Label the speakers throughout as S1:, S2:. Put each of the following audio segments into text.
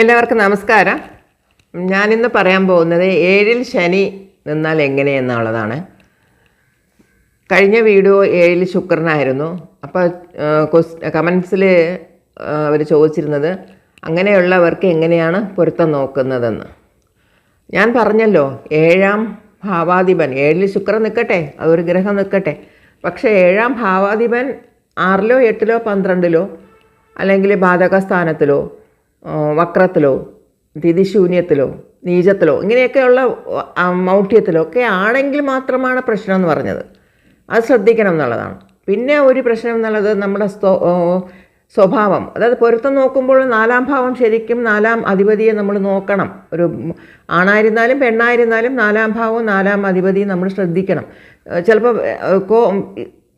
S1: എല്ലാവർക്കും നമസ്കാരം. ഞാനിന്ന് പറയാൻ പോകുന്നത് ഏഴിൽ ശനി നിന്നാൽ എങ്ങനെയെന്നുള്ളതാണ് കഴിഞ്ഞ വീഡിയോ ഏഴിൽ ശുക്രനായിരുന്നു. അപ്പോൾ കമൻസിൽ അവർ ചോദിച്ചിരുന്നത് അങ്ങനെയുള്ളവർക്ക് എങ്ങനെയാണ് പൊരുത്തം നോക്കുന്നതെന്ന്. ഞാൻ പറഞ്ഞല്ലോ ഏഴാം ഭാവാധിപൻ ഏഴിൽ ശുക്രൻ നിൽക്കട്ടെ അതൊരു ഗ്രഹം നിൽക്കട്ടെ. പക്ഷേ ഏഴാം ഭാവാധിപൻ ആറിലോ എട്ടിലോ പന്ത്രണ്ടിലോ അല്ലെങ്കിൽ ബാധകസ്ഥാനത്തിലോ വക്രത്തിലോ തിഥിശൂന്യത്തിലോ നീചത്തിലോ ഇങ്ങനെയൊക്കെയുള്ള മൗഢ്യത്തിലോ ഒക്കെ ആണെങ്കിൽ മാത്രമാണ് പ്രശ്നം എന്ന് പറഞ്ഞത്. അത് ശ്രദ്ധിക്കണം എന്നുള്ളതാണ്. പിന്നെ ഒരു പ്രശ്നം എന്നുള്ളത് നമ്മുടെ സ്വഭാവം. അതായത് പൊരുത്തം നോക്കുമ്പോൾ നാലാം ഭാവം ശരിക്കും നാലാം അധിപതിയെ നമ്മൾ നോക്കണം. ഒരു ആണായിരുന്നാലും പെണ്ണായിരുന്നാലും നാലാം ഭാവവും നാലാം അധിപതിയും നമ്മൾ ശ്രദ്ധിക്കണം. ചിലപ്പോൾ കോ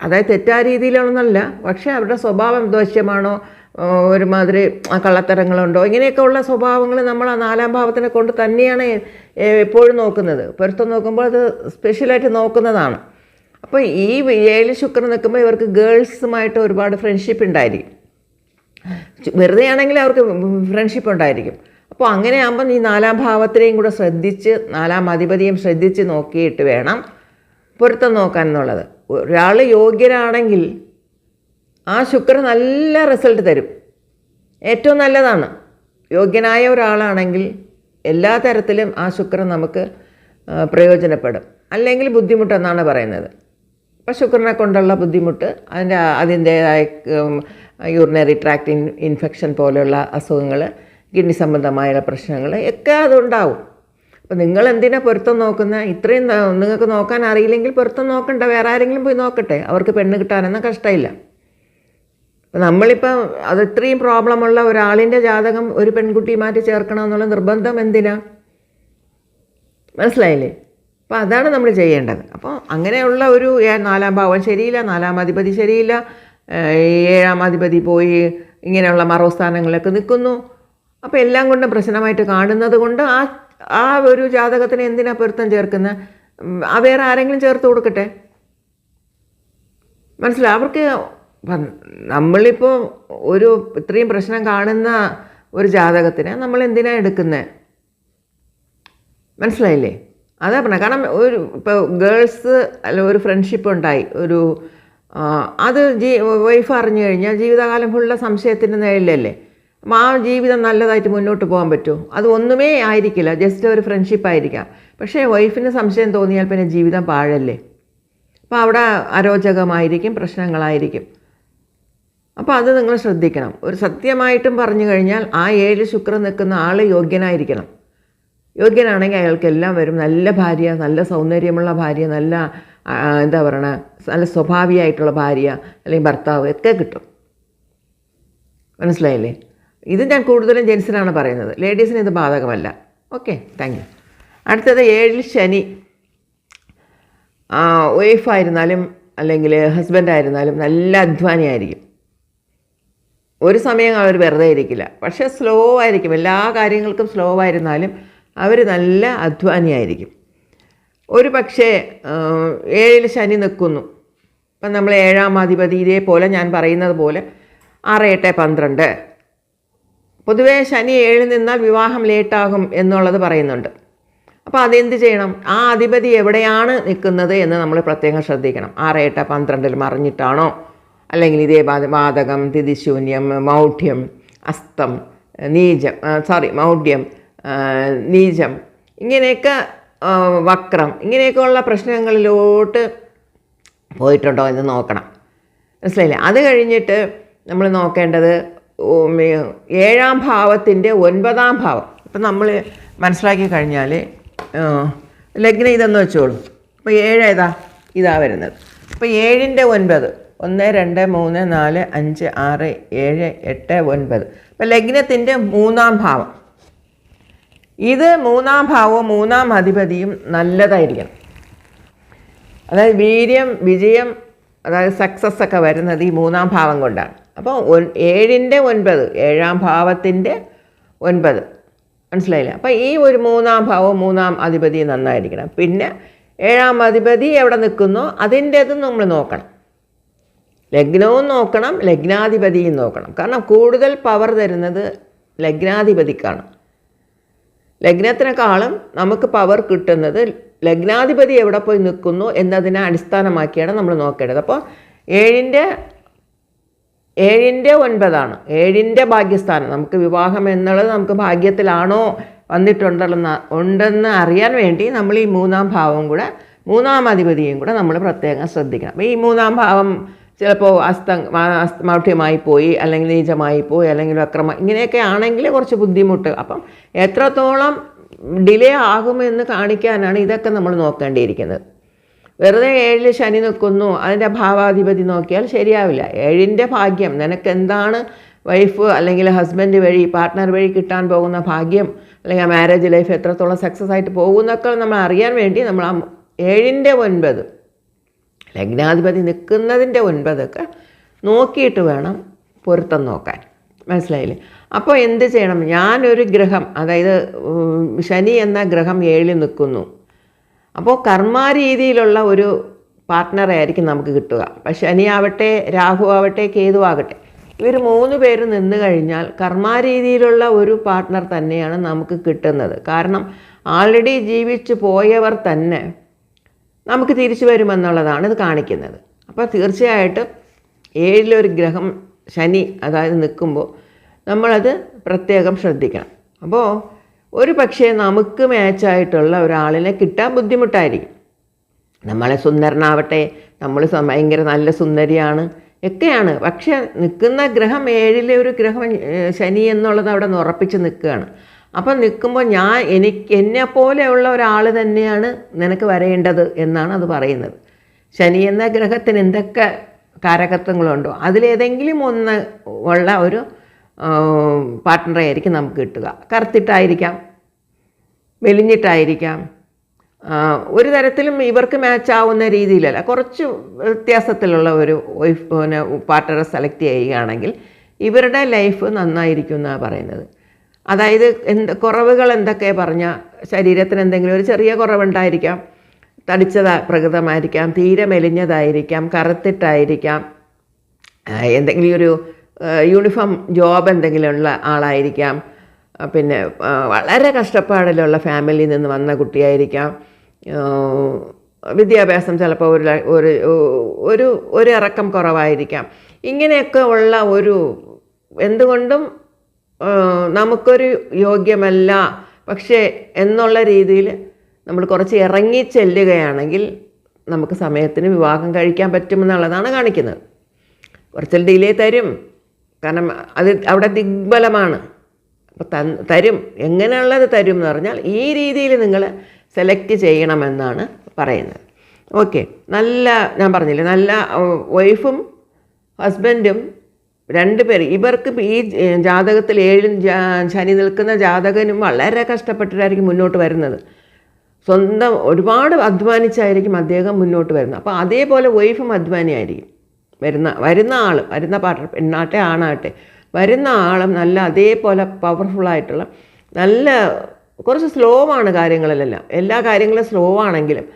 S1: അതായത് തെറ്റായ രീതിയിലാണെന്നല്ല പക്ഷേ അവരുടെ സ്വഭാവം ദോഷ്യമാണോ ഒരുമാതിരി കള്ളത്തരങ്ങളുണ്ടോ? ഇങ്ങനെയൊക്കെ ഉള്ള സ്വഭാവങ്ങൾ നമ്മൾ ആ നാലാം ഭാവത്തിനെ കൊണ്ട് തന്നെയാണ് എപ്പോഴും നോക്കുന്നത്. പൊരുത്തം നോക്കുമ്പോൾ അത് സ്പെഷ്യലായിട്ട് നോക്കുന്നതാണ്. അപ്പോൾ ഈ ഏഴ് ശുക്രൻ നിൽക്കുമ്പോൾ ഇവർക്ക് ഗേൾസുമായിട്ട് ഒരുപാട് ഫ്രണ്ട്ഷിപ്പ് ഉണ്ടായിരിക്കും. വെറുതെ ആണെങ്കിൽ അവർക്ക് ഫ്രണ്ട്ഷിപ്പ് ഉണ്ടായിരിക്കും. അപ്പോൾ അങ്ങനെ ആകുമ്പം ഈ നാലാം ഭാവത്തിനെയും കൂടെ ശ്രദ്ധിച്ച് നാലാം അധിപതിയും ശ്രദ്ധിച്ച് നോക്കിയിട്ട് വേണം പൊരുത്തം നോക്കാൻ എന്നുള്ളത് ഒരാൾ യോഗ്യരാണെങ്കിൽ ആ ശുക്ര നല്ല റിസൾട്ട് തരും. ഏറ്റവും നല്ലതാണ്. യോഗ്യനായ ഒരാളാണെങ്കിൽ എല്ലാ തരത്തിലും ആ ശുക്രൻ നമുക്ക് പ്രയോജനപ്പെടും. അല്ലെങ്കിൽ ബുദ്ധിമുട്ടെന്നാണ് പറയുന്നത്. അപ്പോൾ ശുക്രനെ കൊണ്ടുള്ള ബുദ്ധിമുട്ട് അതിന്റെ അതിന്റേതായ യൂറിനറി ട്രാക്ട് ഇൻ ഇൻഫെക്ഷൻ പോലെയുള്ള അസുഖങ്ങൾ കിഡ്നി സംബന്ധമായ പ്രശ്നങ്ങൾ ഒക്കെ അതുണ്ടാവും. അപ്പോൾ നിങ്ങൾ എന്തിനാ പൊരുത്തം നോക്കുന്ന? ഇത്രയും നിങ്ങൾക്ക് നോക്കാൻ അറിയില്ലെങ്കിൽ പൊരുത്തം നോക്കണ്ട. വേറെ ആരെങ്കിലും പോയി നോക്കട്ടെ. അവർക്ക് പെണ്ണ് കിട്ടാനൊന്നും കഷ്ടമില്ല. നമ്മളിപ്പം അത് ഇത്രയും പ്രോബ്ലമുള്ള ഒരാളിന്റെ ജാതകം ഒരു പെൺകുട്ടി മാറ്റി ചേർക്കണം എന്നുള്ള നിർബന്ധം എന്തിനാ? മനസ്സിലായില്ലേ? അപ്പോൾ അതാണ് നമ്മൾ ചെയ്യേണ്ടത്. അപ്പോൾ അങ്ങനെയുള്ള ഒരു നാലാം ഭാവം ശരിയില്ല നാലാം അധിപതി ശരിയില്ല ഏഴാം അധിപതി പോയി ഇങ്ങനെയുള്ള മറവസ്ഥാനങ്ങളിലൊക്കെ നിൽക്കുന്നു. അപ്പോൾ എല്ലാം കൊണ്ടും പ്രശ്നമായിട്ട് കാണുന്നത് കൊണ്ട് ആ ആ ഒരു ജാതകത്തിന് എന്തിനാ പൊരുത്തം ചേർക്കുന്നത് വേറെ ആരെങ്കിലും ചേർത്ത് കൊടുക്കട്ടെ? മനസ്സിലായി? അവർക്ക് നമ്മളിപ്പോൾ ഒരു ഇത്രയും പ്രശ്നം കാണുന്ന ഒരു ജാതകത്തിന് നമ്മൾ എന്തിനാണ് എടുക്കുന്നത് മനസ്സിലായില്ലേ? അതാ പറഞ്ഞത് കാരണം ഒരു ഇപ്പോൾ ഗേൾസ് അല്ല ഒരു ഫ്രണ്ട്ഷിപ്പ് ഉണ്ടായി. ഒരു അത് ജീ വൈഫ് അറിഞ്ഞു കഴിഞ്ഞാൽ ജീവിതകാലം ഫുള്ള സംശയത്തിന്റെ നിഴലല്ലേ അപ്പം ആ ജീവിതം നല്ലതായിട്ട് മുന്നോട്ട് പോകാൻ പറ്റുമോ? അത് ഒന്നുമേ ആയിരിക്കില്ല. ജസ്റ്റ് ഒരു ഫ്രണ്ട്ഷിപ്പ് ആയിരിക്കാം. പക്ഷേ വൈഫിന് സംശയം തോന്നിയാൽ പിന്നെ ജീവിതം പാഴല്ലേ? അപ്പോൾ അവിടെ അരോചകമായിരിക്കും പ്രശ്നങ്ങളായിരിക്കും. അപ്പോൾ അത് നിങ്ങൾ ശ്രദ്ധിക്കണം. ഒരു സത്യമായിട്ടും പറഞ്ഞു കഴിഞ്ഞാൽ ആ ഏഴ് ശുക്രൻ നിൽക്കുന്ന ആൾ യോഗ്യനായിരിക്കണം. യോഗ്യനാണെങ്കിൽ അയാൾക്ക് എല്ലാം വരും. നല്ല ഭാര്യ നല്ല സൗന്ദര്യമുള്ള ഭാര്യ നല്ല എന്താ പറയണ നല്ല സ്വഭാവിയായിട്ടുള്ള ഭാര്യ അല്ലെങ്കിൽ ഭർത്താവ് ഒക്കെ കിട്ടും. മനസ്സിലായില്ലേ? ഇത് ഞാൻ കൂടുതലും ജെൻസിനാണ് പറയുന്നത്. ലേഡീസിന് ഇത് ബാധകമല്ല. Okay thank you. അടുത്തത് ഏഴിൽ ശനി. വൈഫായിരുന്നാലും അല്ലെങ്കിൽ ഹസ്ബൻഡായിരുന്നാലും നല്ല അധ്വാനിയായിരിക്കും. ഒരു സമയം അവർ വെറുതെ ഇരിക്കില്ല. പക്ഷേ സ്ലോ ആയിരിക്കും. എല്ലാ കാര്യങ്ങൾക്കും സ്ലോ ആയിരുന്നാലും അവർ നല്ല അധ്വാനിയായിരിക്കും. ഒരു പക്ഷേ ഏഴിൽ ശനി നിൽക്കുന്നു. ഇപ്പം നമ്മൾ ഏഴാം അധിപതി ഇതേപോലെ ഞാൻ പറയുന്നത് പോലെ ആറ് എട്ട് പന്ത്രണ്ട്. പൊതുവേ ശനി ഏഴിൽ നിന്നാൽ വിവാഹം ലേറ്റാകും എന്നുള്ളത് പറയുന്നുണ്ട്. അപ്പോൾ അതെന്ത് ചെയ്യണം? ആ അധിപതി എവിടെയാണ് നിൽക്കുന്നത് എന്ന് നമ്മൾ പ്രത്യേകം ശ്രദ്ധിക്കണം. ആറ് എട്ട് പന്ത്രണ്ടിൽ മറിഞ്ഞിട്ടാണോ? അല്ലെങ്കിൽ ഇതേ വാതകം തിഥിശൂന്യം മൗഢ്യം അസ്തം നീചം സോറി മൗഢ്യം നീചം ഇങ്ങനെയൊക്കെ വക്രം ഇങ്ങനെയൊക്കെയുള്ള പ്രശ്നങ്ങളിലോട്ട് പോയിട്ടുണ്ടോ എന്ന് നോക്കണം. മനസ്സിലായില്ലേ? അത് കഴിഞ്ഞിട്ട് നമ്മൾ നോക്കേണ്ടത് ഏഴാം ഭാവത്തിന്റെ ഒൻപതാം ഭാവം. ഇപ്പം നമ്മൾ മനസ്സിലാക്കി കഴിഞ്ഞാൽ ലഗ്നം ഇതെന്ന് വെച്ചോളൂ. അപ്പോൾ ഏഴ് ഏതാ? ഇതാ വരുന്നത്. അപ്പോൾ ഏഴിന്റെ ഒൻപത്. ഒന്ന് രണ്ട് മൂന്ന് നാല് അഞ്ച് ആറ് ഏഴ് എട്ട് ഒൻപത്. അപ്പം ലഗ്നത്തിന്റെ മൂന്നാം ഭാവം. ഇത് മൂന്നാം ഭാവവും മൂന്നാം അധിപതിയും നല്ലതായിരിക്കണം. അതായത് വീര്യം വിജയം അതായത് സക്സസ് ഒക്കെ വരുന്നത് ഈ മൂന്നാം ഭാവം കൊണ്ടാണ്. അപ്പോൾ ഒൻ ഏഴിന്റെ ഒൻപത് ഏഴാം ഭാവത്തിന്റെ ഒൻപത്. മനസ്സിലായില്ല? അപ്പോൾ ഈ ഒരു മൂന്നാം ഭാവം മൂന്നാം അധിപതി നന്നായിരിക്കണം. പിന്നെ ഏഴാം അധിപതി എവിടെ നിൽക്കുന്നോ? അതിന്റെതും നമ്മൾ നോക്കണം. ലഗ്നവും നോക്കണം ലഗ്നാധിപതിയും നോക്കണം. കാരണം കൂടുതൽ പവർ തരുന്നത് ലഗ്നാധിപതിക്കാണ്. ലഗ്നത്തിനേക്കാളും നമുക്ക് പവർ കിട്ടുന്നത് ലഗ്നാധിപതി എവിടെ പോയി നിൽക്കുന്നു എന്നതിനെ അടിസ്ഥാനമാക്കിയാണ് നമ്മൾ നോക്കേണ്ടത്. അപ്പോൾ ഏഴിന്റെ ഏഴിന്റെ ഒൻപതാണ്. ഏഴിന്റെ ഭാഗ്യസ്ഥാനം. നമുക്ക് വിവാഹം എന്നുള്ളത് നമുക്ക് ഭാഗ്യത്തിലാണോ വന്നിട്ടുണ്ടെന്ന് ഉണ്ടെന്ന് അറിയാൻ വേണ്ടി നമ്മൾ ഈ മൂന്നാം ഭാവം കൂടെ മൂന്നാം അധിപതിയും കൂടെ നമ്മൾ പ്രത്യേകം ശ്രദ്ധിക്കണം. അപ്പോൾ ഈ മൂന്നാം ഭാവം ചിലപ്പോൾ അസ്ത അസ്തമൗഢ്യമായി പോയി അല്ലെങ്കിൽ നീചമായി പോയി അല്ലെങ്കിൽ അക്രമം ഇങ്ങനെയൊക്കെ ആണെങ്കിൽ കുറച്ച് ബുദ്ധിമുട്ട്. അപ്പം എത്രത്തോളം ഡിലേ ആകുമെന്ന് കാണിക്കാനാണ് ഇതൊക്കെ നമ്മൾ നോക്കേണ്ടിയിരിക്കുന്നത്. വെറുതെ ഏഴിൽ ശനി നിൽക്കുന്നു അതിന്റെ ഭാവാധിപതി നോക്കിയാൽ ശരിയാവില്ല. ഏഴിന്റെ ഭാഗ്യം നിനക്ക് എന്താണ് വൈഫ് അല്ലെങ്കിൽ ഹസ്ബൻഡ് വഴി പാർട്ട്ണർ വഴി കിട്ടാൻ പോകുന്ന ഭാഗ്യം അല്ലെങ്കിൽ മാരേജ് ലൈഫ് എത്രത്തോളം സക്സസ് ആയിട്ട് പോകുന്നൊക്കെ നമ്മൾ അറിയാൻ വേണ്ടി നമ്മൾ ആ ഏഴിന്റെ ഒൻപത് ലഗ്നാധിപതി നിൽക്കുന്നതിന്റെ ഒൻപതൊക്കെ നോക്കിയിട്ട് വേണം പൊരുത്തം നോക്കാൻ. മനസ്സിലായില്ലേ? അപ്പോൾ എന്ത് ചെയ്യണം? ഞാനൊരു ഗ്രഹം അതായത് ശനി എന്ന ഗ്രഹം ഏഴിൽ നിൽക്കുന്നു. അപ്പോൾ കർമാരീതിയിലുള്ള ഒരു പാർട്ട്ണറെ ആയിരിക്കും നമുക്ക് കിട്ടുക. അപ്പം ശനി ആവട്ടെ രാഹു ആവട്ടെ കേതു ആകട്ടെ ഇവർ മൂന്ന് പേര് നിന്ന് കഴിഞ്ഞാൽ കർമാരീതിയിലുള്ള ഒരു പാർട്ട്ണർ തന്നെയാണ് നമുക്ക് കിട്ടുന്നത്. കാരണം ആൾറെഡി ജീവിച്ചു പോയവർ തന്നെ നമുക്ക് തിരിച്ചു വരുമെന്നുള്ളതാണ് ഇത് കാണിക്കുന്നത്. അപ്പോൾ തീർച്ചയായിട്ടും ഏഴിലൊരു ഗ്രഹം ശനി അതായത് നിൽക്കുമ്പോൾ നമ്മളത് പ്രത്യേകം ശ്രദ്ധിക്കണം. അപ്പോൾ ഒരു പക്ഷേ നമുക്ക് മാച്ചായിട്ടുള്ള ഒരാളിനെ കിട്ടാൻ ബുദ്ധിമുട്ടായിരിക്കും. നമ്മളെ സുന്ദരനാവട്ടെ നമ്മൾ ഭയങ്കര നല്ല സുന്ദരിയാണ് ഒക്കെയാണ്. പക്ഷേ നിൽക്കുന്ന ഗ്രഹം ഏഴിലെ ഒരു ഗ്രഹം ശനി എന്നുള്ളത് അവിടെ ഉറപ്പിച്ച് നിൽക്കുകയാണ്. അപ്പം നിൽക്കുമ്പോൾ ഞാൻ എനിക്ക് എന്നെ പോലെയുള്ള ഒരാൾ തന്നെയാണ് നിനക്ക് വരേണ്ടത് എന്നാണ് അത് പറയുന്നത്. ശനി എന്ന ഗ്രഹത്തിന് എന്തൊക്കെ കാരകത്വങ്ങളുണ്ടോ? അതിലേതെങ്കിലും ഒന്ന് ഉള്ള ഒരു പാർട്ട്ണറെ ആയിരിക്കും നമുക്ക് കിട്ടുക. കറുത്തിട്ടായിരിക്കാം മെലിഞ്ഞിട്ടായിരിക്കാം ഒരു തരത്തിലും ഇവർക്ക് മാച്ച് ആവുന്ന രീതിയിലല്ല. കുറച്ച് വ്യത്യാസത്തിലുള്ള ഒരു വൈഫ് പിന്നെ പാർട്ട്ണറെ സെലക്ട് ചെയ്യുകയാണെങ്കിൽ ഇവരുടെ ലൈഫ് നന്നായിരിക്കും എന്നാണ് പറയുന്നത്. അതായത് എന്ത് കുറവുകൾ എന്തൊക്കെ പറഞ്ഞാൽ ശരീരത്തിന് എന്തെങ്കിലും ഒരു ചെറിയ കുറവുണ്ടായിരിക്കാം. തടിച്ചതാ പ്രകൃതമായിരിക്കാം തീരെ മെലിഞ്ഞതായിരിക്കാം കറുത്തിട്ടായിരിക്കാം. എന്തെങ്കിലും ഒരു യൂണിഫോം ജോബ് എന്തെങ്കിലും ഉള്ള ആളായിരിക്കാം പിന്നെ വളരെ കഷ്ടപ്പാടിലുള്ള ഫാമിലിയിൽ നിന്ന് വന്ന കുട്ടിയായിരിക്കാം. വിദ്യാഭ്യാസം ചിലപ്പോൾ ഒരു ഒരു ഒരു ഒരു ഇറക്കം കുറവായിരിക്കാം. ഇങ്ങനെയൊക്കെ ഉള്ള ഒരു എന്തുകൊണ്ടും നമുക്കൊരു യോഗ്യമല്ല. പക്ഷേ എന്നുള്ള രീതിയിൽ നമ്മൾ കുറച്ച് ഇറങ്ങി ചെല്ലുകയാണെങ്കിൽ നമുക്ക് സമയത്തിന് വിവാഹം കഴിക്കാൻ പറ്റുമെന്നുള്ളതാണ് കാണിക്കുന്നത്. കുറച്ചിൽ ഡിലേ തരും. കാരണം അത് അവിടെ ദിഗ്ബലമാണ്. അപ്പോൾ തരും. എങ്ങനെയുള്ളത് തരും എന്ന് പറഞ്ഞാൽ ഈ രീതിയിൽ നിങ്ങൾ സെലക്ട് ചെയ്യണമെന്നാണ് പറയുന്നത്. ഓക്കെ. നല്ല ഞാൻ പറഞ്ഞില്ലേ നല്ല വൈഫും ഹസ്ബൻഡും രണ്ട് പേര്. ഇവർക്ക് ഈ ജാതകത്തിൽ ഏഴും ശനി നിൽക്കുന്ന ജാതകനും വളരെ കഷ്ടപ്പെട്ടിട്ടായിരിക്കും മുന്നോട്ട് വരുന്നത്. സ്വന്തം ഒരുപാട് അധ്വാനിച്ചായിരിക്കും അദ്ദേഹം മുന്നോട്ട് വരുന്നത്. അപ്പോൾ അതേപോലെ വൈഫും അധ്വാനിയായിരിക്കും. വരുന്ന വരുന്ന ആൾ വരുന്ന പാർട്ട്ണർ പെണ്ണാട്ടെ ആണാട്ടെ വരുന്ന ആളും നല്ല അതേപോലെ പവർഫുള്ളായിട്ടുള്ള നല്ല കുറച്ച് സ്ലോ ആണ് കാര്യങ്ങളിലെല്ലാം. എല്ലാ കാര്യങ്ങളും സ്ലോ ആണെങ്കിലും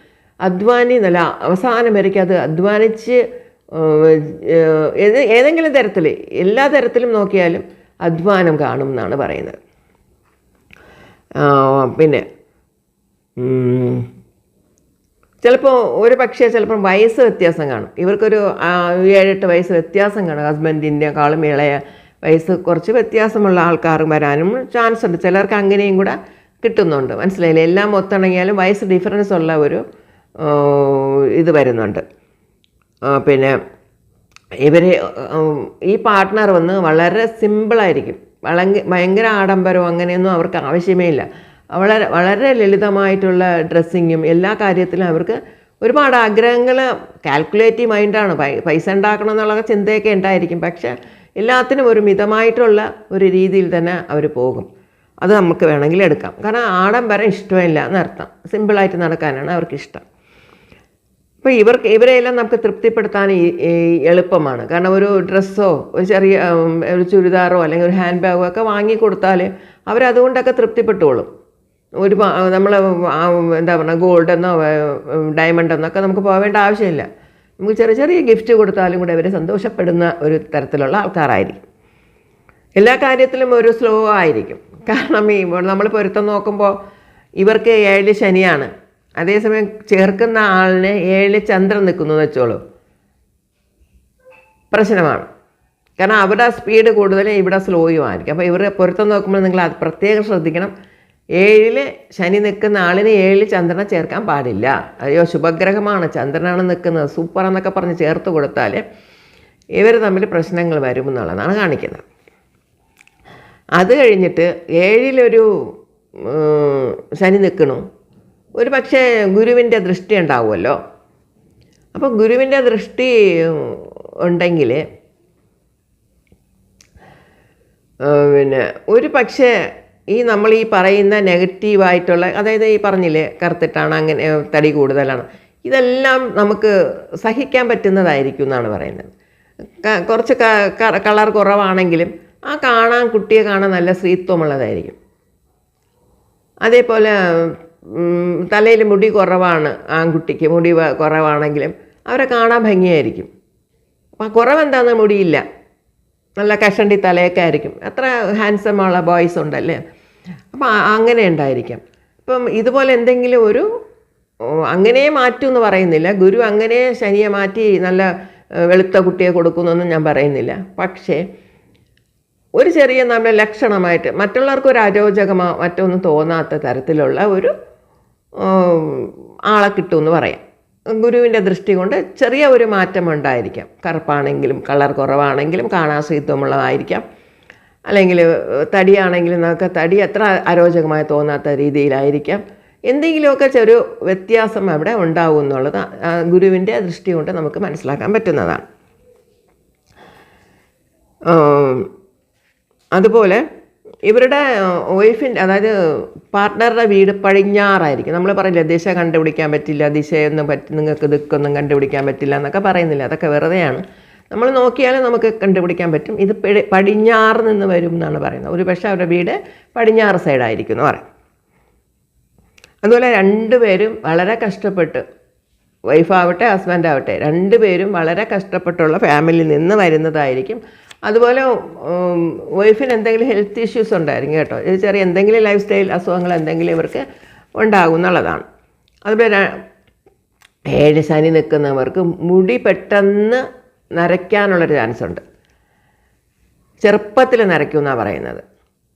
S1: അധ്വാനി നല്ല അവസാനം വരയ്ക്ക് അത് അധ്വാനിച്ച് ഏതെങ്കിലും തരത്തിൽ എല്ലാ തരത്തിലും നോക്കിയാലും അധ്വാനം കാണും എന്നാണ് പറയുന്നത്. പിന്നെ ചിലപ്പോൾ ഒരു പക്ഷേ ചിലപ്പം വയസ്സ് വ്യത്യാസം കാണും. ഇവർക്കൊരു ഏഴെട്ട് വയസ്സ് വ്യത്യാസം കാണും. ഹസ്ബൻഡിന്റെക്കാളും ഇളയ വയസ്സ് കുറച്ച് വ്യത്യാസമുള്ള ആൾക്കാർ വരാനും ചാൻസ് ഉണ്ട്. ചിലർക്ക് അങ്ങനെയും കൂടെ കിട്ടുന്നുണ്ട്. മനസ്സിലായില്ലേ? എല്ലാം ഒത്തിണങ്ങിയാലും വയസ്സ് ഡിഫറൻസ് ഉള്ള ഒരു ഇത് വരുന്നുണ്ട്. പിന്നെ ഇവർ ഈ പാർട്ട്ണർ വന്ന് വളരെ സിമ്പിളായിരിക്കും വളങ്ങ ഭയങ്കര ആഡംബരവും അങ്ങനെയൊന്നും അവർക്ക് ആവശ്യമേ ഇല്ല. വളരെ വളരെ ലളിതമായിട്ടുള്ള ഡ്രസ്സിങ്ങും എല്ലാ കാര്യത്തിലും അവർക്ക് ഒരുപാട് ആഗ്രഹങ്ങൾ കാൽക്കുലേറ്റീവ് മൈൻഡാണ് പൈസ ഉണ്ടാക്കണം എന്നുള്ള ചിന്തയൊക്കെ ഉണ്ടായിരിക്കും. പക്ഷേ എല്ലാത്തിനും ഒരു മിതമായിട്ടുള്ള ഒരു രീതിയിൽ തന്നെ അവർ പോകും. അത് നമുക്ക് വേണമെങ്കിൽ എടുക്കാം. കാരണം ആഡംബരം ഇഷ്ടമില്ല എന്നർത്ഥം. സിമ്പിളായിട്ട് നടക്കാനാണ് അവർക്ക് ഇഷ്ടം അപ്പോൾ ഇവർക്ക് ഇവരെയെല്ലാം നമുക്ക് തൃപ്തിപ്പെടുത്താൻ എളുപ്പമാണ്. കാരണം ഒരു ഡ്രസ്സോ ഒരു ചെറിയ ഒരു ചുരിദാറോ അല്ലെങ്കിൽ ഒരു ഹാൻഡ് ബാഗോ ഒക്കെ വാങ്ങി കൊടുത്താൽ അവരതുകൊണ്ടൊക്കെ തൃപ്തിപ്പെട്ടുകൊള്ളും. ഒരു നമ്മൾ എന്താ പറയുക ഗോൾഡ് എന്നോ ഡയമണ്ട് എന്നൊക്കെ നമുക്ക് പോവേണ്ട ആവശ്യമില്ല. നമുക്ക് ചെറിയ ചെറിയ ഗിഫ്റ്റ് കൊടുത്താലും കൂടെ അവർ സന്തോഷപ്പെടുന്ന ഒരു തരത്തിലുള്ള ആൾക്കാരായിരിക്കും. എല്ലാ കാര്യത്തിലും ഒരു സ്ലോ ആയിരിക്കും. കാരണം ഈ നമ്മൾ പൊരുത്തം നോക്കുമ്പോൾ ഇവർക്ക് ഏഴ് ശനിയാണ്. അതേസമയം ചേർക്കുന്ന ആളിന് ഏഴ് ചന്ദ്രൻ നിൽക്കുന്നു എന്ന് വെച്ചോളൂ. പ്രശ്നമാണ്. കാരണം അവിടെ സ്പീഡ് കൂടുതലും ഇവിടെ സ്ലോയും ആയിരിക്കും. അപ്പോൾ ഇവരെ പൊരുത്തം നോക്കുമ്പോൾ നിങ്ങൾ അത് പ്രത്യേകം ശ്രദ്ധിക്കണം. ഏഴിൽ ശനി നിൽക്കുന്ന ആളിന് ഏഴിൽ ചന്ദ്രനെ ചേർക്കാൻ പാടില്ല. അയ്യോ ശുഭഗ്രഹമാണ്. ചന്ദ്രനാണ് നിൽക്കുന്നത്. സൂപ്പർ എന്നൊക്കെ പറഞ്ഞ് ചേർത്ത് കൊടുത്താൽ ഇവർ തമ്മിൽ പ്രശ്നങ്ങൾ വരുമെന്നുള്ളതാണ് കാണിക്കുന്നത്. അത് കഴിഞ്ഞിട്ട് ഏഴിലൊരു ശനി നിൽക്കണു. ഒരു പക്ഷേ ഗുരുവിന്റെ ദൃഷ്ടി ഉണ്ടാവുമല്ലോ. അപ്പോൾ ഗുരുവിന്റെ ദൃഷ്ടി ഉണ്ടെങ്കിൽ പിന്നെ ഒരു പക്ഷേ ഈ നമ്മൾ ഈ പറയുന്ന നെഗറ്റീവായിട്ടുള്ള അതായത് ഈ പറഞ്ഞില്ലേ കറുത്തിട്ടാണ് അങ്ങനെ തടി കൂടുതലാണ്. ഇതെല്ലാം നമുക്ക് സഹിക്കാൻ പറ്റുന്നതായിരിക്കും എന്നാണ് പറയുന്നത്. കുറച്ച് കളർ കുറവാണെങ്കിലും ആ കാണാൻ കുട്ടിയെ കാണാൻ നല്ല സ്ത്രീത്വമുള്ളതായിരിക്കും. അതേപോലെ തലയിൽ മുടി കുറവാണ് ആൺകുട്ടിക്ക്. മുടി കുറവാണെങ്കിലും അവരെ കാണാൻ ഭംഗിയായിരിക്കും. അപ്പം കുറവെന്താന്ന് മുടിയില്ല. നല്ല കഷണ്ടി തലയൊക്കെ ആയിരിക്കും. അത്ര ഹാൻസമുള്ള ബോയ്സ് ഉണ്ടല്ലേ? അപ്പം അങ്ങനെ ഉണ്ടായിരിക്കാം. ഇപ്പം ഇതുപോലെ എന്തെങ്കിലും ഒരു അങ്ങനെ മാറ്റും എന്ന് പറയുന്നില്ല. ഗുരു അങ്ങനെ ശനിയെ മാറ്റി നല്ല വെളുത്ത കുട്ടിയെ കൊടുക്കുന്നൊന്നും ഞാൻ പറയുന്നില്ല. പക്ഷേ ഒരു ചെറിയ നമ്മുടെ ലക്ഷണമായിട്ട് മറ്റുള്ളവർക്ക് ഒരു അരോചകമോ മറ്റൊന്നും തോന്നാത്ത തരത്തിലുള്ള ഒരു ആളെ കിട്ടുമെന്ന് പറയാം. ഗുരുവിന്റെ ദൃഷ്ടി കൊണ്ട് ചെറിയ ഒരു മാറ്റം ഉണ്ടായിരിക്കാം. കറുപ്പാണെങ്കിലും കളർ കുറവാണെങ്കിലും കാണാൻ ശ്രീത്വമുള്ളതായിരിക്കാം അല്ലെങ്കിൽ തടിയാണെങ്കിലും നമുക്ക് തടി എത്ര അരോചകമായി തോന്നാത്ത രീതിയിലായിരിക്കാം. എന്തെങ്കിലുമൊക്കെ ചെറു വ്യത്യാസം അവിടെ ഉണ്ടാവും എന്നുള്ളത് ഗുരുവിന്റെ ദൃഷ്ടി കൊണ്ട് നമുക്ക് മനസ്സിലാക്കാൻ പറ്റുന്നതാണ്. അതുപോലെ ഇവരുടെ വൈഫിന്റെ അതായത് പാർട്ട്ണറുടെ വീട് പടിഞ്ഞാറായിരിക്കും. നമ്മൾ പറയില്ല ദിശ കണ്ടുപിടിക്കാൻ പറ്റില്ല ദിശയൊന്നും പറ്റി നിങ്ങൾക്ക് ദിക്കൊന്നും കണ്ടുപിടിക്കാൻ പറ്റില്ല എന്നൊക്കെ പറയുന്നില്ല? അതൊക്കെ വെറുതെയാണ്. നമ്മൾ നോക്കിയാലും നമുക്ക് കണ്ടുപിടിക്കാൻ പറ്റും. ഇത് പടിഞ്ഞാറ് നിന്ന് വരും എന്നാണ് പറയുന്നത്. ഒരു പക്ഷേ അവരുടെ വീട് പടിഞ്ഞാറ് സൈഡായിരിക്കും എന്ന് പറയും. അതുപോലെ രണ്ടുപേരും വളരെ കഷ്ടപ്പെട്ട് വൈഫാവട്ടെ ഹസ്ബൻഡ് ആവട്ടെ രണ്ടുപേരും വളരെ കഷ്ടപ്പെട്ടുള്ള ഫാമിലിയിൽ നിന്ന് വരുന്നതായിരിക്കും. അതുപോലെ വൈഫിന് എന്തെങ്കിലും ഹെൽത്ത് ഇഷ്യൂസ് ഉണ്ടായിരിക്കും കേട്ടോ. ചെറിയ എന്തെങ്കിലും ലൈഫ് സ്റ്റൈൽ അസുഖങ്ങൾ എന്തെങ്കിലും ഇവർക്ക് ഉണ്ടാകും എന്നുള്ളതാണ്. അതുപോലെ ഏഴ് ശനി നിൽക്കുന്നവർക്ക് മുടി പെട്ടെന്ന് നരയ്ക്കാനുള്ളൊരു ചാൻസ് ഉണ്ട്. ചെറുപ്പത്തിൽ നരയ്ക്കും എന്നാണ് പറയുന്നത്.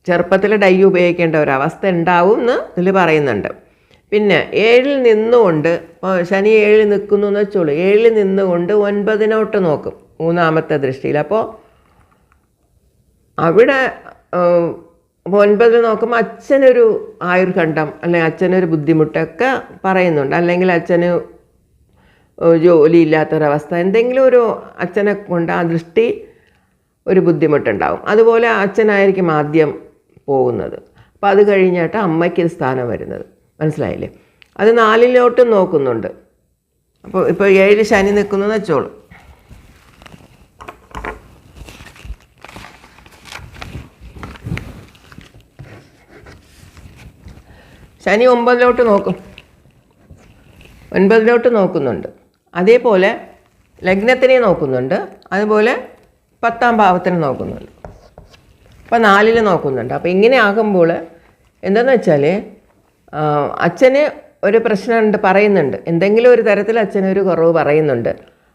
S1: ചെറുപ്പത്തിൽ ഡൈ ഉപയോഗിക്കേണ്ട ഒരു അവസ്ഥ ഉണ്ടാവും എന്ന് ഇതിൽ പറയുന്നുണ്ട്. പിന്നെ ഏഴിൽ നിന്നുകൊണ്ട് ശനി ഏഴിൽ നിൽക്കുന്നു എന്ന് വെച്ചോളൂ. ഏഴിൽ നിന്നുകൊണ്ട് ഒൻപതിനോട്ട് നോക്കും മൂന്നാമത്തെ ദൃഷ്ടിയിൽ. അപ്പോൾ അവിടെ ഒൻപതിൽ നോക്കുമ്പോൾ അച്ഛനൊരു ആയുർഖണ്ഡം അല്ലെങ്കിൽ അച്ഛനൊരു ബുദ്ധിമുട്ടൊക്കെ പറയുന്നുണ്ട്. അല്ലെങ്കിൽ അച്ഛന് ജോലി ഇല്ലാത്തൊരവസ്ഥ എന്തെങ്കിലും ഒരു അച്ഛനെ കൊണ്ട് ആ ദൃഷ്ടി ഒരു ബുദ്ധിമുട്ടുണ്ടാവും. അതുപോലെ അച്ഛനായിരിക്കും ആദ്യം പോകുന്നത്. അപ്പം അത് കഴിഞ്ഞിട്ട് അമ്മയ്ക്ക് സ്ഥാനം വരുന്നത്. മനസ്സിലായില്ലേ? അത് നാലിലോട്ടും നോക്കുന്നുണ്ട്. അപ്പോൾ ഇപ്പോൾ ഏഴ് ശനി നിൽക്കുന്നു വെച്ചോളൂ. ശനി ഒമ്പതിലോട്ട് നോക്കും. ഒൻപതിലോട്ട് നോക്കുന്നുണ്ട്. അതേപോലെ ലഗ്നത്തിനെ നോക്കുന്നുണ്ട്. അതുപോലെ പത്താം ഭാവത്തിന് നോക്കുന്നുണ്ട്. അപ്പോൾ നാലിൽ നോക്കുന്നുണ്ട്. അപ്പോൾ ഇങ്ങനെ ആകുമ്പോൾ എന്താണെന്ന് വെച്ചാൽ അച്ഛന് ഒരു പ്രശ്നമുണ്ട് പറയുന്നുണ്ട്. എന്തെങ്കിലും ഒരു തരത്തിൽ അച്ഛനൊരു കുറവ് പറയുന്നുണ്ട്.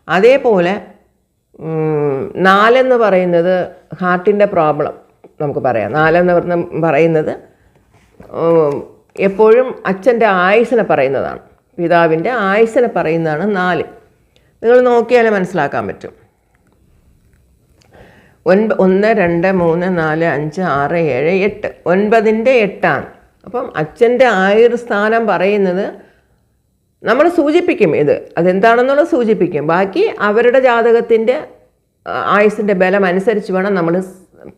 S1: അതേപോലെ നാലെന്ന് പറയുന്നത് ഹാർട്ടിന്റെ പ്രോബ്ലം നമുക്ക് പറയാം. നാലെന്ന് പറയുന്നത് എപ്പോഴും അച്ഛന്റെ ആയുസിനെ പറയുന്നതാണ്. പിതാവിന്റെ ആയുസിനെ പറയുന്നതാണ് നാല്. നിങ്ങൾ നോക്കിയാലേ മനസ്സിലാക്കാൻ പറ്റും. ഒൻപ ഒന്ന് രണ്ട് മൂന്ന് നാല് അഞ്ച് ആറ് ഏഴ് എട്ട്. ഒൻപതിന്റെ എട്ടാണ്. അപ്പം അച്ഛന്റെ ആയുർ സ്ഥാനം പറയുന്നത് നമ്മൾ സൂചിപ്പിക്കും ഇത്. അതെന്താണെന്നുള്ളത് സൂചിപ്പിക്കും. ബാക്കി അവരുടെ ജാതകത്തിന്റെ ആയുസിന്റെ ബലം അനുസരിച്ച് വേണം നമ്മൾ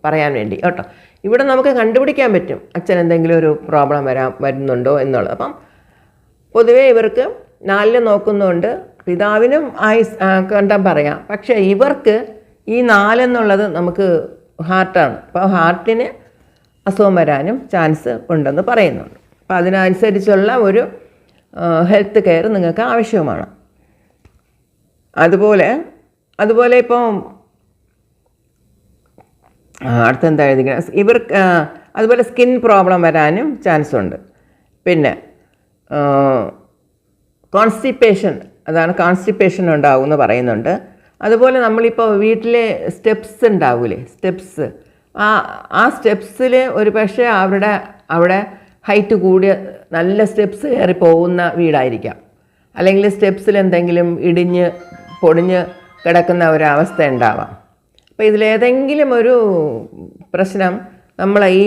S1: പറയാൻ വേണ്ടി. കേട്ടോ. ഇവിടെ നമുക്ക് കണ്ടുപിടിക്കാൻ പറ്റും. അച്ഛൻ എന്തെങ്കിലും ഒരു പ്രോബ്ലം വരാൻ വരുന്നുണ്ടോ എന്നുള്ളത്. അപ്പം പൊതുവേ ഇവർക്ക് നാലിൽ നോക്കുന്നതുകൊണ്ട് പിതാവിനും ആയി കണ്ടാൽ പറയാം. പക്ഷേ ഇവർക്ക് ഈ നാലെന്നുള്ളത് നമുക്ക് ഹാർട്ടാണ് അപ്പോൾ ഹാർട്ടിന് അസുഖം വരാനും ചാൻസ് ഉണ്ടെന്ന് പറയുന്നുണ്ട്. അപ്പോൾ അതിനനുസരിച്ചുള്ള ഒരു ഹെൽത്ത് കെയർ നിങ്ങൾക്ക് ആവശ്യമാണ്. അതുപോലെ അതുപോലെ ഇപ്പം അടുത്ത എന്താ എഴുതിക്കുന്നത് ഇവർക്ക് അതുപോലെ സ്കിൻ പ്രോബ്ലം വരാനും ചാൻസ് ഉണ്ട് പിന്നെ കോൺസ്റ്റിപ്പേഷൻ അതാണ് കോൺസ്റ്റിപ്പേഷൻ ഉണ്ടാവും എന്ന് പറയുന്നുണ്ട്. അതുപോലെ നമ്മളിപ്പോൾ വീട്ടിലെ സ്റ്റെപ്സ് ഉണ്ടാവൂലേ സ്റ്റെപ്സ്. ആ ആ സ്റ്റെപ്സിൽ ഒരു പക്ഷേ അവരുടെ അവിടെ ഹൈറ്റ് കൂടിയ നല്ല സ്റ്റെപ്സ് കയറി പോകുന്ന വീടായിരിക്കാം. അല്ലെങ്കിൽ സ്റ്റെപ്സിൽ എന്തെങ്കിലും ഇടിഞ്ഞ് പൊടിഞ്ഞ് കിടക്കുന്ന ഒരവസ്ഥ ഉണ്ടാവാം. അപ്പോൾ ഇതിലേതെങ്കിലും ഒരു പ്രശ്നം നമ്മൾ ഈ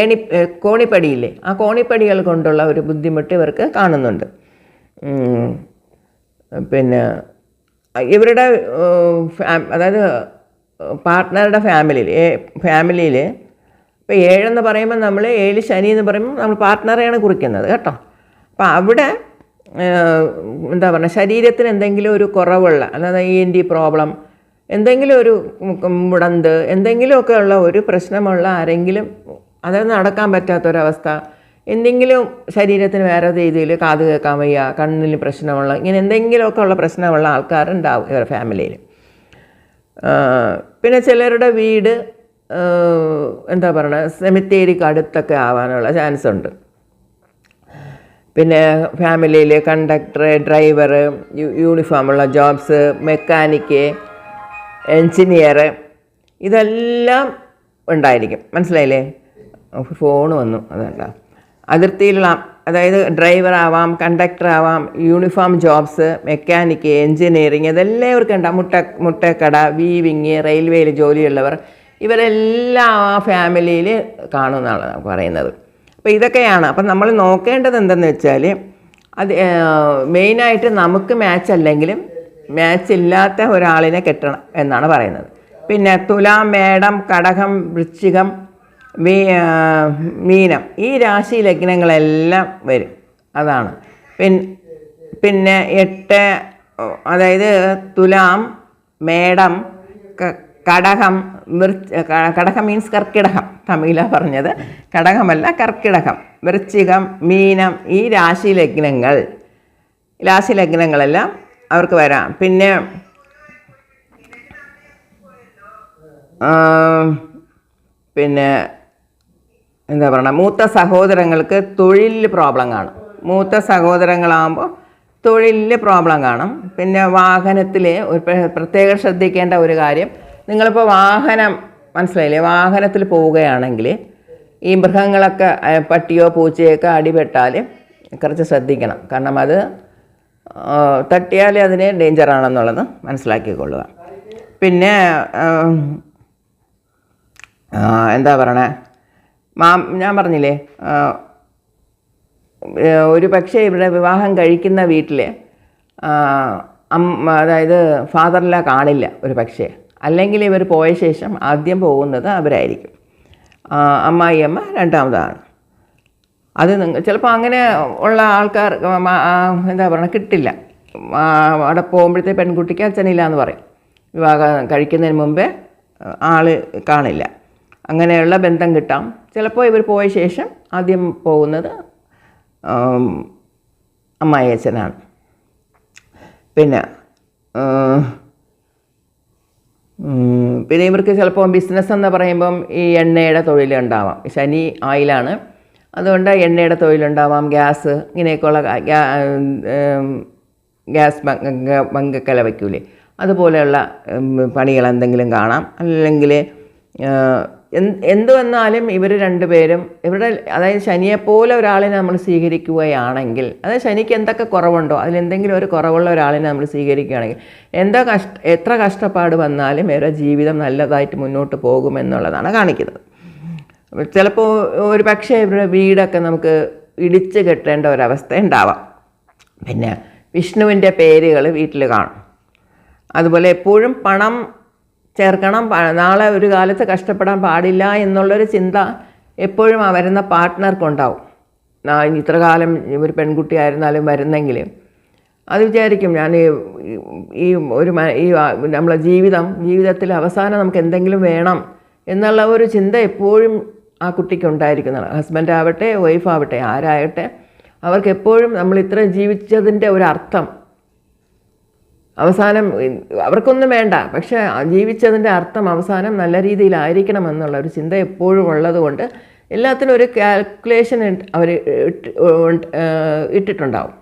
S1: ഏണി കോണിപ്പടിയില്ലേ ആ കോണിപ്പടികൾ കൊണ്ടുള്ള ഒരു ബുദ്ധിമുട്ട് ഇവർക്ക് കാണുന്നുണ്ട്. പിന്നെ ഇവരുടെ അതായത് പാർട്ട്ണറുടെ ഫാമിലിയിൽ ഫാമിലിയിൽ ഇപ്പോൾ ഏഴെന്ന് പറയുമ്പോൾ നമ്മൾ ഏഴ് ശനി എന്ന് പറയുമ്പോൾ നമ്മൾ പാർട്ട്ണറെയാണ് കുറിക്കുന്നത് കേട്ടോ. അപ്പോൾ അവിടെ എന്താ പറയുക ശരീരത്തിന് എന്തെങ്കിലും ഒരു കുറവുള്ള അതായത് ഇ എൻ ഡി പ്രോബ്ലം എന്തെങ്കിലും ഒരു മുടന്ത് എന്തെങ്കിലുമൊക്കെ ഉള്ള ഒരു പ്രശ്നമുള്ള ആരെങ്കിലും അതായത് നടക്കാൻ പറ്റാത്തൊരവസ്ഥ എന്തെങ്കിലും ശരീരത്തിന് വേറെ രീതിയിൽ കാത് കേൾക്കാൻ വയ്യ കണ്ണിന് പ്രശ്നമുള്ള ഇങ്ങനെ എന്തെങ്കിലുമൊക്കെ ഉള്ള പ്രശ്നമുള്ള ആൾക്കാരുണ്ടാവും ഇവരുടെ ഫാമിലിയിൽ. പിന്നെ ചിലരുടെ വീട് എന്താ പറയുക സെമിത്തേരിക്ക് അടുത്തൊക്കെ ആവാനുള്ള ചാൻസ് ഉണ്ട് പിന്നെ ഫാമിലിയിൽ കണ്ടക്ടർ ഡ്രൈവർ യൂണിഫോമുള്ള ജോബ്സ് മെക്കാനിക്ക് എൻജിനീയർ ഇതെല്ലാം ഉണ്ടായിരിക്കും. മനസ്സിലായില്ലേ? ഫോൺ വന്നു അതല്ല. അതിർത്തിയിലുള്ള അതായത് ഡ്രൈവർ ആവാം കണ്ടക്ടർ ആവാം യൂണിഫോം ജോബ്സ് മെക്കാനിക്ക് എൻജിനീയറിങ് ഇതെല്ലാം ഇവർക്ക് ഉണ്ടാവും മുട്ട മുട്ടക്കട വീവിങ് റെയിൽവേയിൽ ജോലിയുള്ളവർ ഇവരെല്ലാം ആ ഫാമിലിയിൽ കാണുമെന്നാണ് പറയുന്നത്. അപ്പോൾ ഇതൊക്കെയാണ്. അപ്പം നമ്മൾ നോക്കേണ്ടത് എന്തെന്ന് വെച്ചാൽ അത് മെയിനായിട്ട് നമുക്ക് മാച്ച് അല്ലെങ്കിലും മാച്ച് ഇല്ലാത്ത ഒരാളിനെ കെട്ടണം എന്നാണ് പറയുന്നത്. പിന്നെ തുലാം മേടം കടകം വൃശ്ചികം മീ മീനം ഈ രാശി ലഗ്നങ്ങളെല്ലാം വരും. അതാണ്. പിൻ പിന്നെ എട്ട് അതായത് തുലാം മേടം കടകം കടകം മീൻസ് കർക്കിടകം. തമിഴ പറഞ്ഞത്. കടകമല്ല കർക്കിടകം. വൃശ്ചികം മീനം ഈ രാശി ലഗ്നങ്ങൾ രാശി ലഗ്നങ്ങളെല്ലാം അവർക്ക് വരാം. പിന്നെ പിന്നെ എന്താ പറയുക മൂത്ത സഹോദരങ്ങൾക്ക് തൊഴിലിൽ പ്രോബ്ലം കാണും. മൂത്ത സഹോദരങ്ങളാകുമ്പോൾ തൊഴിലിൽ പ്രോബ്ലം കാണും. പിന്നെ വാഹനത്തിൽ ഒരു പ്രത്യേകം ശ്രദ്ധിക്കേണ്ട ഒരു കാര്യം നിങ്ങളിപ്പോൾ വാഹനം മനസ്സിലായില്ലേ? വാഹനത്തിൽ പോവുകയാണെങ്കിൽ ഈ മൃഗങ്ങളൊക്കെ പട്ടിയോ പൂച്ചയൊക്കെ അടിപെട്ടാൽ കുറച്ച് ശ്രദ്ധിക്കണം. കാരണം അത് ആ, തട്ടിയാൽ അതിന് ഡേഞ്ചറാണെന്നുള്ളത് മനസ്സിലാക്കിക്കൊള്ളുക. പിന്നെ എന്താ പറയണേ? മാ ഞാൻ പറഞ്ഞില്ലേ ഒരു പക്ഷേ ഇവിടെ വിവാഹം കഴിക്കുന്ന വീട്ടിൽ അതായത് ഫാദറിനെ കാണില്ല ഒരു പക്ഷേ. അല്ലെങ്കിൽ ഇവർ പോയ ശേഷം ആദ്യം പോകുന്നത് അവരായിരിക്കും. അമ്മായിയമ്മ രണ്ടാമതാണ്. അത് നിങ്ങൾ ചിലപ്പോൾ അങ്ങനെ ഉള്ള ആൾക്കാർ എന്താ പറയുക കിട്ടില്ല. അവിടെ പോകുമ്പോഴത്തെ പെൺകുട്ടിക്ക് അച്ഛനില്ല എന്ന് പറയും. വിവാഹം കഴിക്കുന്നതിന് മുമ്പേ ആൾ കാണില്ല. അങ്ങനെയുള്ള ബന്ധം കിട്ടാം. ചിലപ്പോൾ ഇവർ പോയ ശേഷം ആദ്യം പോകുന്നത് അമ്മായി അച്ഛനാണ്. പിന്നെ പിന്നെ ഇവർക്ക് ചിലപ്പോൾ ബിസിനസ് എന്ന് പറയുമ്പം ഈ എണ്ണയുടെ തൊഴിലുണ്ടാവാം. ശനി ആയിലാണ് അതുകൊണ്ട് എണ്ണയുടെ തൊഴിലുണ്ടാവാം ഗ്യാസ് ഇങ്ങനെയൊക്കെയുള്ള ഗ്യാസ് ബങ്ക ബങ്കക്കല വയ്ക്കൂലേ. അതുപോലെയുള്ള പണികൾ എന്തെങ്കിലും കാണാം. അല്ലെങ്കിൽ എന്ത് വന്നാലും ഇവർ രണ്ടുപേരും ഇവരുടെ അതായത് ശനിയെപ്പോലെ ഒരാളെ നമ്മൾ സ്വീകരിക്കുകയാണെങ്കിൽ അതായത് ശനിക്ക് എന്തൊക്കെ കുറവുണ്ടോ അതിലെന്തെങ്കിലും ഒരു കുറവുള്ള ഒരാളെ നമ്മൾ സ്വീകരിക്കുകയാണെങ്കിൽ എന്താ കഷ്ട എത്ര കഷ്ടപ്പാട് വന്നാലും ഇവരുടെ ജീവിതം നല്ലതായിട്ട് മുന്നോട്ട് പോകുമെന്നുള്ളതാണ് കാണിക്കുന്നത്. ചിലപ്പോൾ ഒരു പക്ഷേ ഇവരുടെ വീടൊക്കെ നമുക്ക് ഇടിച്ച് കെട്ടേണ്ട ഒരവസ്ഥ ഉണ്ടാവാം. പിന്നെ വിഷ്ണുവിന്റെ പേരുകൾ വീട്ടിൽ കാണും. അതുപോലെ എപ്പോഴും പണം ചേർക്കണം നാളെ ഒരു കാലത്ത് കഷ്ടപ്പെടാൻ പാടില്ല എന്നുള്ളൊരു ചിന്ത എപ്പോഴും ആ വരുന്ന പാർട്ട്ണർക്കുണ്ടാവും. ഇത്ര കാലം ഒരു പെൺകുട്ടിയായിരുന്നാലും വരുന്നെങ്കിൽ അത് വിചാരിക്കും ഞാൻ ഈ ഒരു ഈ നമ്മളെ ജീവിതം ജീവിതത്തിൽ അവസാനം നമുക്ക് എന്തെങ്കിലും വേണം എന്നുള്ള ഒരു ചിന്ത എപ്പോഴും ആ കുട്ടിക്ക് ഉണ്ടായിരിക്കുന്നതാണ്. ഹസ്ബൻഡ് ആവട്ടെ വൈഫ് ആവട്ടെ ആരാകട്ടെ അവർക്ക് എപ്പോഴും നമ്മൾ ഇത്ര ജീവിച്ചതിന്റെ ഒരർത്ഥം അവസാനം അവർക്കൊന്നും വേണ്ട. പക്ഷേ ജീവിച്ചതിന്റെ അർത്ഥം അവസാനം നല്ല രീതിയിലായിരിക്കണം എന്നുള്ള ഒരു ചിന്ത എപ്പോഴും ഉള്ളതുകൊണ്ട് എല്ലാത്തിനും ഒരു കാൽക്കുലേഷൻ അവർ ഇട്ടിട്ടുണ്ടാവും.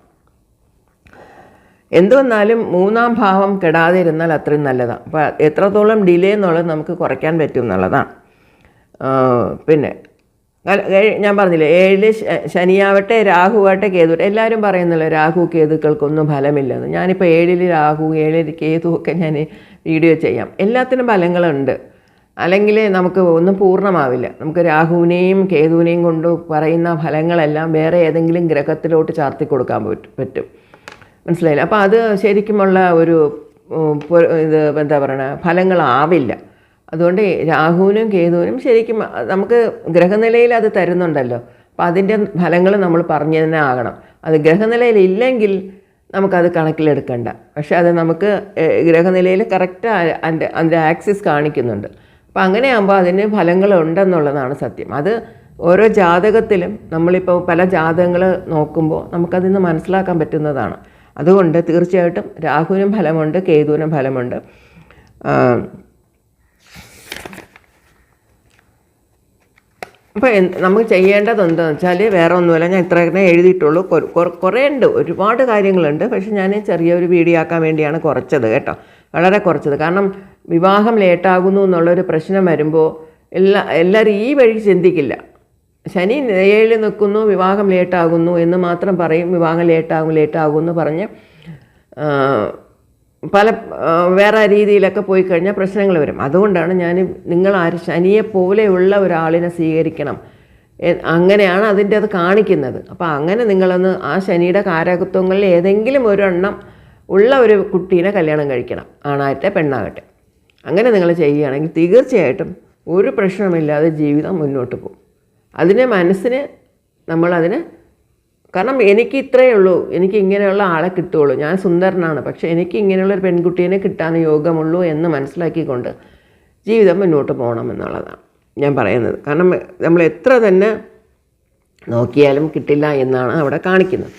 S1: എന്തുവന്നാലും മൂന്നാം ഭാവം കെടാതെ ഇരുന്നാൽ അത്രയും നല്ലതാണ്. അപ്പോൾ എത്രത്തോളം ഡിലേ എന്നുള്ളത് നമുക്ക് കുറയ്ക്കാൻ പറ്റും എന്നുള്ളതാണ്. പിന്നെ ഞാൻ പറഞ്ഞില്ലേ ഏഴിൽ ശ- ശനിയാവട്ടെ രാഹുവാട്ടെ കേതുവട്ടെ എല്ലാവരും പറയുന്നല്ലോ രാഹു കേതുക്കൾക്കൊന്നും ഫലമില്ലെന്ന്. ഞാനിപ്പോൾ ഏഴിൽ രാഹു ഏഴിൽ കേതു ഒക്കെ ഞാൻ വീഡിയോ ചെയ്യാം. എല്ലാത്തിനും ഫലങ്ങളുണ്ട്. അല്ലെങ്കിൽ നമുക്ക് ഒന്നും പൂർണമാവില്ല. നമുക്ക് രാഹുവിനെയും കേതുവിനെയും കൊണ്ട് പറയുന്ന ഫലങ്ങളെല്ലാം വേറെ ഏതെങ്കിലും ഗ്രഹത്തിലോട്ട് ചാർത്തി കൊടുക്കാൻ പറ്റും. മനസ്സിലായില്ല? അപ്പോൾ അത് ശരിക്കുമുള്ള ഒരു ഇത് എന്താ പറയണ ഫലങ്ങളാവില്ല. അതുകൊണ്ട് രാഹുവിനും കേതുവിനും ശരിക്കും നമുക്ക് ഗ്രഹനിലയിൽ അത് തരുന്നുണ്ടല്ലോ. അപ്പോൾ അതിന്റെ ഫലങ്ങൾ നമ്മൾ പറഞ്ഞു തന്നെ ആകണം. അത് ഗ്രഹനിലയിൽ ഇല്ലെങ്കിൽ നമുക്കത് കണക്കിലെടുക്കണ്ട. പക്ഷേ അത് നമുക്ക് ഗ്രഹനിലയിൽ കറക്റ്റ് അതിന്റെ അതിന്റെ ആക്സിസ് കാണിക്കുന്നുണ്ട്. അപ്പോൾ അങ്ങനെയാകുമ്പോൾ അതിന് ഫലങ്ങളുണ്ടെന്നുള്ളതാണ് സത്യം. അത് ഓരോ ജാതകത്തിലും നമ്മളിപ്പോൾ പല ജാതകങ്ങൾ നോക്കുമ്പോൾ നമുക്കതിൽ നിന്ന് മനസ്സിലാക്കാൻ പറ്റുന്നതാണ്. അതുകൊണ്ട് തീർച്ചയായിട്ടും രാഹുവിനും ഫലമുണ്ട് കേതുവിനും ഫലമുണ്ട്. അപ്പോൾ നമ്മൾ ചെയ്യേണ്ടത് വെച്ചാൽ വേറെ ഒന്നുമില്ല ഞാൻ ഇത്ര തന്നെ എഴുതിയിട്ടുള്ളൂ. കുറേ ഉണ്ട് ഒരുപാട് കാര്യങ്ങളുണ്ട്. പക്ഷെ ഞാൻ ചെറിയൊരു വീഡിയോ ആക്കാൻ വേണ്ടിയാണ് കുറച്ചത് കേട്ടോ. വളരെ കുറച്ചത്. കാരണം വിവാഹം ലേറ്റാകുന്നു എന്നുള്ളൊരു പ്രശ്നം വരുമ്പോൾ എല്ലാ എല്ലാവരും ഈ വഴി ചിന്തിക്കില്ല. ശനി നിലയിൽ നിൽക്കുന്നു വിവാഹം ലേറ്റാകുന്നു എന്ന് മാത്രം പറയും. വിവാഹം ലേറ്റാകും ലേറ്റാകും എന്ന് പറഞ്ഞ് പല വേറെ രീതിയിലൊക്കെ പോയി കഴിഞ്ഞാൽ പ്രശ്നങ്ങൾ വരും. അതുകൊണ്ടാണ് ഞാൻ നിങ്ങൾ ആര് ശനിയെ പോലെയുള്ള ഒരാളിനെ സ്വീകരിക്കണം. അങ്ങനെയാണ് അതിന്റെ അത് കാണിക്കുന്നത്. അപ്പോൾ അങ്ങനെ നിങ്ങളൊന്ന് ആ ശനിയുടെ കാരകത്വങ്ങളിൽ ഏതെങ്കിലും ഒരെണ്ണം ഉള്ള ഒരു കുട്ടീനെ കല്യാണം കഴിക്കണം. ആണാകട്ടെ പെണ്ണാകട്ടെ. അങ്ങനെ നിങ്ങൾ ചെയ്യുകയാണെങ്കിൽ തീർച്ചയായിട്ടും ഒരു പ്രശ്നമില്ലാതെ ജീവിതം മുന്നോട്ട് പോകും. അതിനെ മനസ്സിന് നമ്മളതിന് കാരണം എനിക്ക് ഇത്രയേ ഉള്ളൂ. എനിക്ക് ഇങ്ങനെയുള്ള ആളെ കിട്ടുകയുള്ളൂ. ഞാൻ സുന്ദരനാണ്. പക്ഷേ എനിക്ക് ഇങ്ങനെയുള്ള ഒരു പെൺകുട്ടീനെ കിട്ടാൻ യോഗമുള്ളൂ എന്ന് മനസ്സിലാക്കിക്കൊണ്ട് ജീവിതം മുന്നോട്ട് പോകണം എന്നുള്ളതാണ് ഞാൻ പറയുന്നത്. കാരണം നമ്മൾ എത്ര തന്നെ നോക്കിയാലും കിട്ടില്ല എന്നാണ് അവിടെ കാണിക്കുന്നത്.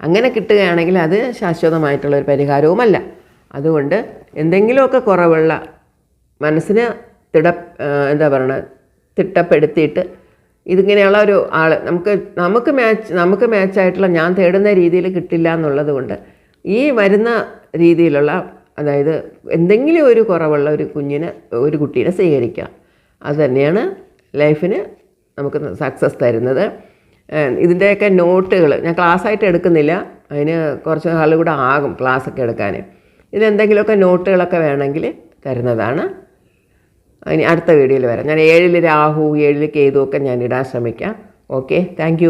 S1: അങ്ങനെ കിട്ടുകയാണെങ്കിൽ അത് ശാശ്വതമായിട്ടുള്ളൊരു പരിഹാരവുമല്ല. അതുകൊണ്ട് എന്തെങ്കിലുമൊക്കെ കുറവുള്ള മനസ്സിന് തിട എന്താ പറയണ തിട്ടപ്പെടുത്തിയിട്ട് ഇതിങ്ങനെയുള്ള ഒരു ആൾ നമുക്ക് നമുക്ക് മാച്ച് നമുക്ക് മാച്ചായിട്ടുള്ള ഞാൻ തേടുന്ന രീതിയിൽ കിട്ടില്ല എന്നുള്ളത് കൊണ്ട് ഈ വരുന്ന രീതിയിലുള്ള അതായത് എന്തെങ്കിലും ഒരു കുറവുള്ള ഒരു കുഞ്ഞിനെ ഒരു കുട്ടീനെ സ്വീകരിക്കുക അത് തന്നെയാണ് ലൈഫിന് നമുക്ക് സക്സസ് തരുന്നത്. ഇതിന്റെയൊക്കെ നോട്ടുകൾ ഞാൻ ക്ലാസ്സായിട്ട് എടുക്കുന്നില്ല. അതിന് കുറച്ച് നാൾ ആകും ക്ലാസ്സൊക്കെ എടുക്കാൻ ഇതിലെന്തെങ്കിലുമൊക്കെ നോട്ടുകളൊക്കെ വേണമെങ്കിൽ തരുന്നതാണ് ഇനി അടുത്ത വീഡിയോയിൽ വരാം. ഞാൻ ഏഴിൽ രാഹു ഏഴിൽ കേതു ഒക്കെ ഞാൻ ഇടാൻ ശ്രമിക്കാം. Okay thank